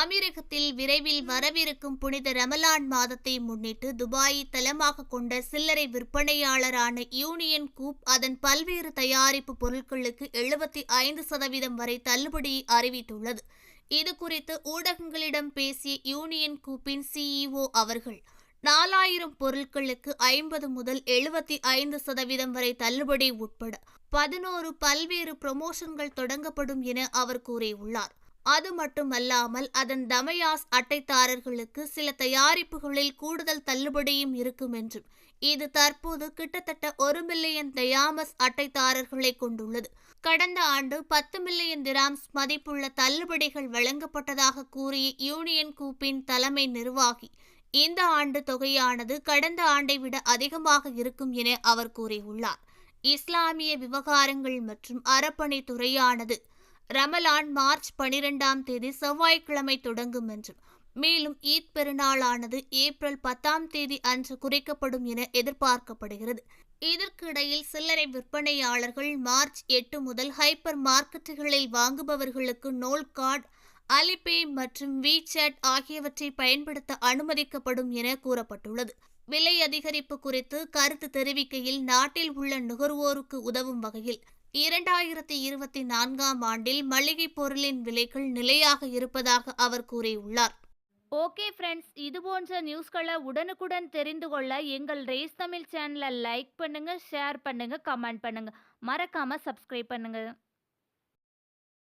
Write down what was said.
அமீரகத்தில் விரைவில் வரவிருக்கும் புனித ரமலான் மாதத்தை முன்னிட்டு துபாயை தலமாக கொண்ட சில்லறை விற்பனையாளரான யூனியன் கூப் அதன் பல்வேறு தயாரிப்பு பொருட்களுக்கு எழுபத்தி ஐந்து சதவீதம் வரை தள்ளுபடியை அறிவித்துள்ளது. இதுகுறித்து ஊடகங்களிடம் பேசிய யூனியன் கூப்பின் சிஇஓ அவர்கள் நாலாயிரம் பொருட்களுக்கு ஐம்பது முதல் எழுபத்தி ஐந்து சதவீதம் வரை தள்ளுபடி உட்பட பதினோரு பல்வேறு ப்ரொமோஷன்கள் தொடங்கப்படும் என அவர் கூறியுள்ளார். அது மட்டுமல்லாமல் அதன் தமயாஸ் அட்டைதாரர்களுக்கு சில தயாரிப்புகளில் கூடுதல் தள்ளுபடியும் இருக்கும் என்றும் இது தற்போது கிட்டத்தட்ட ஒரு மில்லியன் தயாமஸ் அட்டைதாரர்களை கொண்டுள்ளது. கடந்த ஆண்டு பத்து மில்லியன் திராம்ஸ் மதிப்புள்ள தள்ளுபடிகள் வழங்கப்பட்டதாக கூறிய யூனியன் கூப்பின் தலைமை நிர்வாகி இந்த ஆண்டு தொகையானது கடந்த ஆண்டை விட அதிகமாக இருக்கும் என அவர் கூறியுள்ளார். இஸ்லாமிய விவகாரங்கள் மற்றும் அறப்பணித்துறையானது ரமலான் மார்ச் பனிரெண்டாம் தேதி செவ்வாய்க்கிழமை தொடங்கும் என்றும் மேலும் ஈத் பெருநாளானது ஏப்ரல் பத்தாம் தேதி அன்று குறைக்கப்படும் என எதிர்பார்க்கப்படுகிறது. இதற்கிடையில் சில்லறை விற்பனையாளர்கள் மார்ச் எட்டு முதல் ஹைப்பர் மார்க்கெட்டுகளில் வாங்குபவர்களுக்கு நோல் கார்டு அலிபே மற்றும் விசாட் ஆகியவற்றை பயன்படுத்த அனுமதிக்கப்படும் என கூறப்பட்டுள்ளது. விலை அதிகரிப்பு குறித்து கருத்து தெரிவிக்கையில் நாட்டில் உள்ள நுகர்வோருக்கு உதவும் வகையில் இரண்டாயிரத்தி இருபத்தி நான்காம் ஆண்டில் மளிகைப் பொருளின் விலைகள் நிலையாக இருப்பதாக அவர் கூறியுள்ளார். ஓகே ஃப்ரெண்ட்ஸ் இது போன்ற நியூஸ்களை உடனுக்குடன் தெரிந்து கொள்ள எங்கள் ரேஸ் தமிழ் சேனலை லைக் பண்ணுங்க ஷேர் பண்ணுங்க கமெண்ட் பண்ணுங்க. மறக்காம சப்ஸ்கிரைப் பண்ணுங்க.